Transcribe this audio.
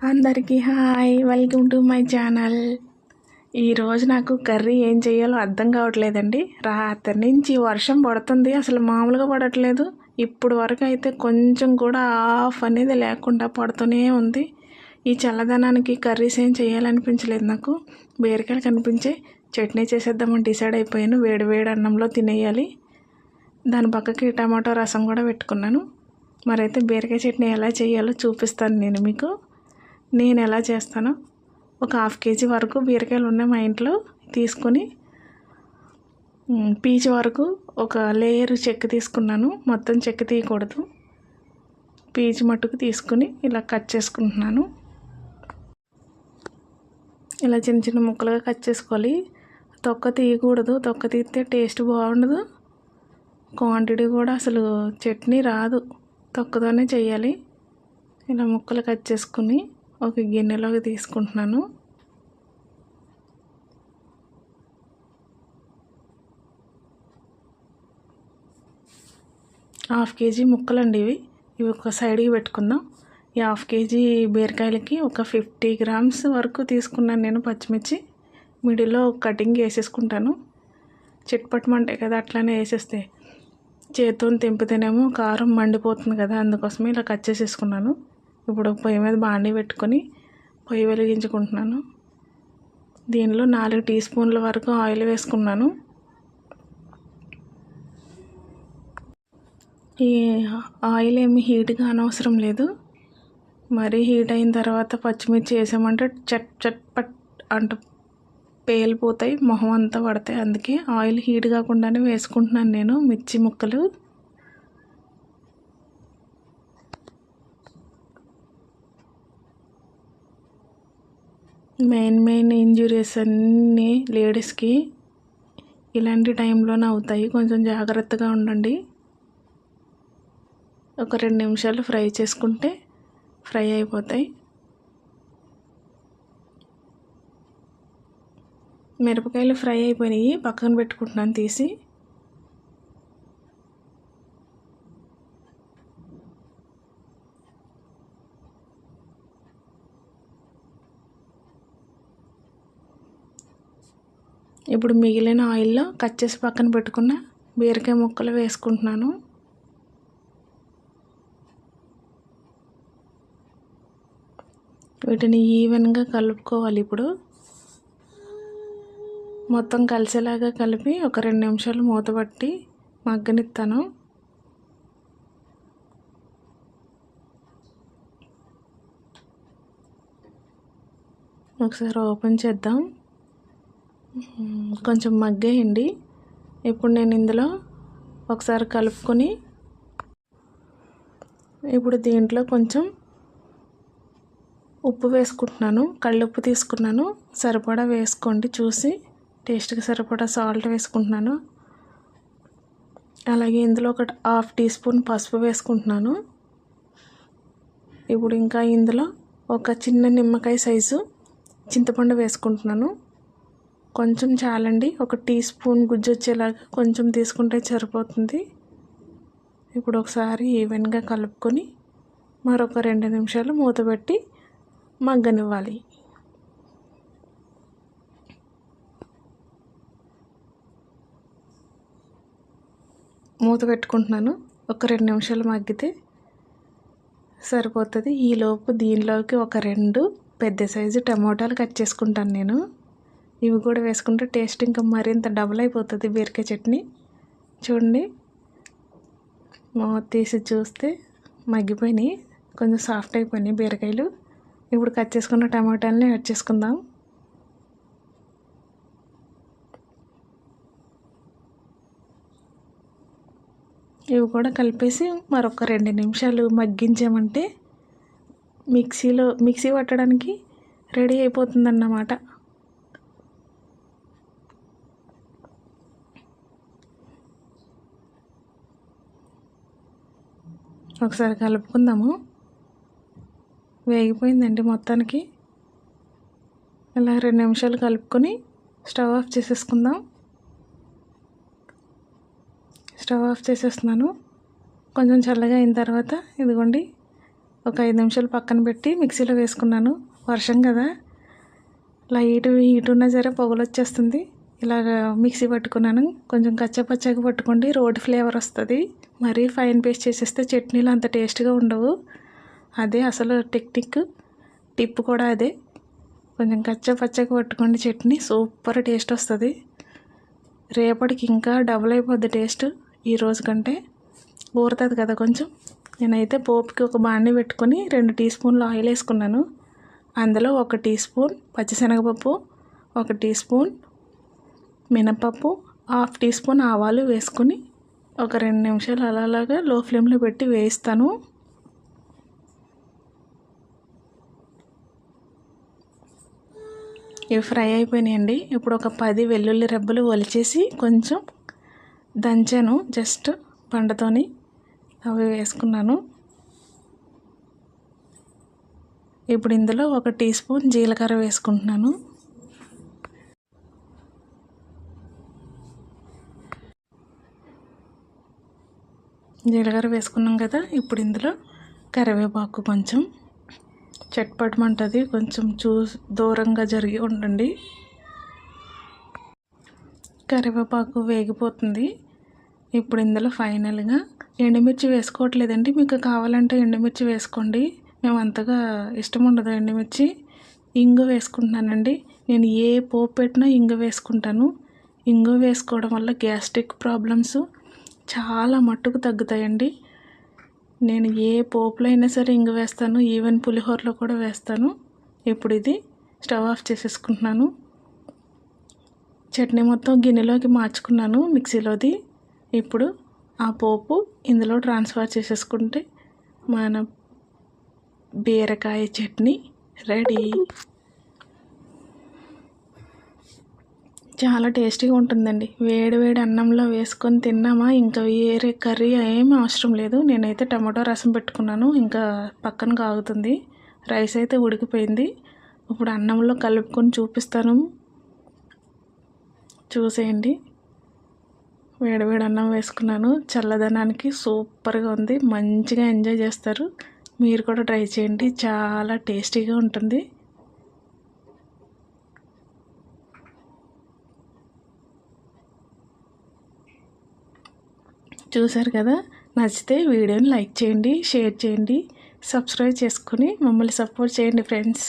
అందరికీ hi welcome to my channel. ఈరోజు నాకు కర్రీ ఏం చేయాలో అర్థం కావట్లేదండి. రాత్రి నుంచి వర్షం పడుతుంది అసలు మామూలుగా పడట్లేదు. ఇప్పుడు వరకు అయితే కొంచెం కూడా ఆఫ్ అనేది లేకుండా పడుతూనే ఉంది. ఈ చల్లదనానికి కర్రీస్ ఏం చేయాలనిపించలేదు నాకు. బీరకాయలు కనిపించే చట్నీ చేసేద్దామని డిసైడ్ అయిపోయాను. వేడి వేడి అన్నంలో తినేయాలి. దాని పక్కకి టమాటో రసం కూడా పెట్టుకున్నాను. మరైతే బీరకాయ చట్నీ ఎలా చేయాలో చూపిస్తాను నేను మీకు. నేను ఎలా చేస్తానో ఒక హాఫ్ కేజీ వరకు బీరకాయలు ఉన్నాయి మా ఇంట్లో తీసుకొని పీచు వరకు ఒక లేయర్ చెక్క తీసుకున్నాను. మొత్తం చెక్క తీయకూడదు. పీచు మట్టుకు తీసుకుని ఇలా కట్ చేసుకుంటున్నాను. ఇలా చిన్న చిన్న ముక్కలుగా కట్ చేసుకోవాలి. తొక్క తీయకూడదు. తొక్క తీస్తే టేస్ట్ బాగుండదు. క్వాంటిటీ కూడా అసలు చట్నీ రాదు. తొక్కతోనే చేయాలి ఇలా ముక్కలు కట్ చేసుకుని ఒక గిన్నెలోకి తీసుకుంటున్నాను. హాఫ్ కేజీ ముక్కలండి ఇవి. ఇవి ఒక సైడ్కి పెట్టుకుందాం. ఈ హాఫ్ కేజీ బీరకాయలకి ఒక ఫిఫ్టీ గ్రామ్స్ వరకు తీసుకున్నాను నేను పచ్చిమిర్చి. మిడిల్లో కటింగ్ వేసేసుకుంటాను. చిట్పట్టమంటాయి కదా అట్లానే వేసేస్తే. చేతితో తెంపితేనేమో కారం మండిపోతుంది కదా అందుకోసమే ఇలా కట్ చేసేసుకున్నాను. ఇప్పుడు పొయ్యి మీద బాండీ పెట్టుకొని పొయ్యి వెలిగించుకుంటున్నాను. దీనిలో నాలుగు టీ స్పూన్ల వరకు ఆయిల్ వేసుకున్నాను. ఈ ఆయిల్ ఏమి హీట్గా అనవసరం లేదు. మరీ హీట్ అయిన తర్వాత పచ్చిమిర్చి వేసామంటే చట్ చట్ పట్ అంటూ పేలిపోతాయి మొహం అంతా పడతాయి. అందుకే ఆయిల్ హీట్ కాకుండానే వేసుకుంటున్నాను నేను మిర్చి ముక్కలు. మెయిన్ మెయిన్ ఇంజురీస్ అన్నీ లేడీస్కి ఇలాంటి టైంలోనే అవుతాయి. కొంచెం జాగ్రత్తగా ఉండండి. ఒక రెండు నిమిషాలు ఫ్రై చేసుకుంటే ఫ్రై అయిపోతాయి. మిరపకాయలు ఫ్రై అయిపోయినాయి. పక్కన పెట్టుకుంటున్నాను తీసి. ఇప్పుడు మిగిలిన ఆయిల్లో కట్ చేసి పక్కన పెట్టుకున్న బీరకాయ ముక్కలు వేసుకుంటున్నాను. వీటిని ఈవెన్గా కలుపుకోవాలి ఇప్పుడు. మొత్తం కలిసేలాగా కలిపి ఒక రెండు నిమిషాలు మూతపట్టి మగ్గనిస్తాను. ఒకసారి ఓపెన్ చేద్దాం. కొంచెం మగ్గేయండి. ఇప్పుడు నేను ఇందులో ఒకసారి కలుపుకొని ఇప్పుడు దీంట్లో కొంచెం ఉప్పు వేసుకుంటున్నాను. కళ్ళుప్పు తీసుకున్నాను. సరిపడా వేసుకోండి చూసి. టేస్ట్కి సరిపడా సాల్ట్ వేసుకుంటున్నాను. అలాగే ఇందులో ఒక హాఫ్ టీ స్పూన్ పసుపు వేసుకుంటున్నాను. ఇప్పుడు ఇంకా ఇందులో ఒక చిన్న నిమ్మకాయ సైజు చింతపండు వేసుకుంటున్నాను. కొంచెం చాలండి. ఒక టీ స్పూన్ గుజ్జు వచ్చేలాగా కొంచెం తీసుకుంటే సరిపోతుంది. ఇప్పుడు ఒకసారి ఈవెన్గా కలుపుకొని మరొక రెండు నిమిషాలు మూత పెట్టి మగ్గనివ్వాలి. మూత పెట్టుకుంటున్నాను. ఒక రెండు నిమిషాలు మగ్గితే సరిపోతుంది. ఈలోపు దీనిలోకి ఒక రెండు పెద్ద సైజు టమోటాలు కట్ చేసుకుంటాను నేను. ఇవి కూడా వేసుకుంటే టేస్ట్ ఇంకా మరింత డబుల్ అయిపోతుంది బీరకాయ చట్నీ. చూడండి. తీసి చూస్తే మగ్గిపోయినాయి. కొంచెం సాఫ్ట్ అయిపోయినాయి బీరకాయలు. ఇప్పుడు కట్ చేసుకున్న టమాటాలని యాడ్ చేసుకుందాం. ఇవి కూడా కలిపేసి మరొక రెండు నిమిషాలు మగ్గించామంటే మిక్సీలో మిక్సీ పట్టడానికి రెడీ అయిపోతుందన్నమాట. ఒకసారి కలుపుకుందాము. వేగిపోయిందండి మొత్తానికి. ఇలా రెండు నిమిషాలు కలుపుకొని స్టవ్ ఆఫ్ చేసేసుకుందాం. స్టవ్ ఆఫ్ చేసేస్తున్నాను. కొంచెం చల్లగా అయిన తర్వాత ఇదిగోండి ఒక ఐదు నిమిషాలు పక్కన పెట్టి మిక్సీలో వేసుకున్నాను. వర్షం కదా. లైట్ హీట్ ఉన్నా సరే పొగలు వచ్చేస్తుంది. ఇలాగ మిక్సీ పట్టుకున్నాను. కొంచెం కచ్చపచ్చగా పట్టుకోండి. రోడ్ ఫ్లేవర్ వస్తుంది. మరీ ఫైన్ పేస్ట్ చేసేస్తే చట్నీలు అంత టేస్ట్గా ఉండవు. అదే అసలు టెక్నిక్. టిప్ కూడా అదే. కొంచెం కచ్చపచ్చగా పట్టుకోండి చట్నీ. సూపర్ టేస్ట్ వస్తుంది. రేపటికి ఇంకా డబుల్ అయిపోద్ది టేస్ట్. ఈ రోజు కంటే ఊరుతుంది కదా కొంచెం. నేనైతే పోపుకి ఒక బాణీ పెట్టుకొని రెండు టీ స్పూన్లు ఆయిల్ వేసుకున్నాను. అందులో ఒక టీ స్పూన్ పచ్చిశనగపప్పు ఒక టీ స్పూన్ మినపప్పు హాఫ్ టీ స్పూన్ ఆవాలు వేసుకుని ఒక రెండు నిమిషాలు అలాగా లో ఫ్లేమ్లో పెట్టి వేయిస్తాను. ఇవి ఫ్రై అయిపోయినాయండి. ఇప్పుడు ఒక పది వెల్లుల్లి రెబ్బలు ఒలిచేసి కొంచెం దంచాను జస్ట్ పండతోని అవి వేసుకున్నాను. ఇప్పుడు ఇందులో ఒక టీ స్పూన్ జీలకర్ర వేసుకుంటున్నాను. జీలకర్ర వేసుకున్నాం కదా ఇప్పుడు ఇందులో కరివేపాకు కొంచెం. చట్పటమంటుంది కొంచెం చూ దూరంగా జరిగి ఉండండి. కరివేపాకు వేగిపోతుంది. ఇప్పుడు ఇందులో ఫైనల్గా ఎండుమిర్చి వేసుకోవట్లేదండి. మీకు కావాలంటే ఎండుమిర్చి వేసుకోండి. మేము అంతగా ఇష్టం ఉండదు ఎండుమిర్చి. ఇంగు వేసుకుంటున్నానండి. నేను ఏ పోపు పెట్టినా ఇంగు వేసుకుంటాను. ఇంగు వేసుకోవడం వల్ల గ్యాస్ట్రిక్ ప్రాబ్లమ్స్ చాలా మట్టుకు తగ్గుతాయండి. నేను ఏ పోపులో అయినా సరే ఇంగు వేస్తాను. ఈవెన్ పులిహోరలో కూడా వేస్తాను. ఇప్పుడు ఇది స్టవ్ ఆఫ్ చేసేసుకుంటున్నాను. చట్నీ మొత్తం గిన్నెలోకి మార్చుకున్నాను మిక్సీలోది. ఇప్పుడు ఆ పోపు ఇందులో ట్రాన్స్ఫర్ చేసేసుకుంటే మన బీరకాయ చట్నీ రెడీ. చాలా టేస్టీగా ఉంటుందండి. వేడి వేడి అన్నంలో వేసుకొని తిన్నామా? ఇంకా వేరే కర్రీ ఏమీ అవసరం లేదు. నేనైతే టమాటో రసం పెట్టుకున్నాను. ఇంకా పక్కన కాగుతుంది. రైస్ అయితే ఉడికిపోయింది. ఇప్పుడు అన్నంలో కలుపుకొని చూపిస్తాను. చూసేయండి. వేడివేడి అన్నం వేసుకున్నాను. చల్లదనానికి సూపర్గా ఉంది. మంచిగా ఎంజాయ్ చేస్తారు. మీరు కూడా ట్రై చేయండి. చాలా టేస్టీగా ఉంటుంది. చూసారు కదా? నచ్చితే వీడియోని లైక్ చేయండి షేర్ చేయండి సబ్స్క్రైబ్ చేసుకుని మమ్మల్ని సపోర్ట్ చేయండి ఫ్రెండ్స్.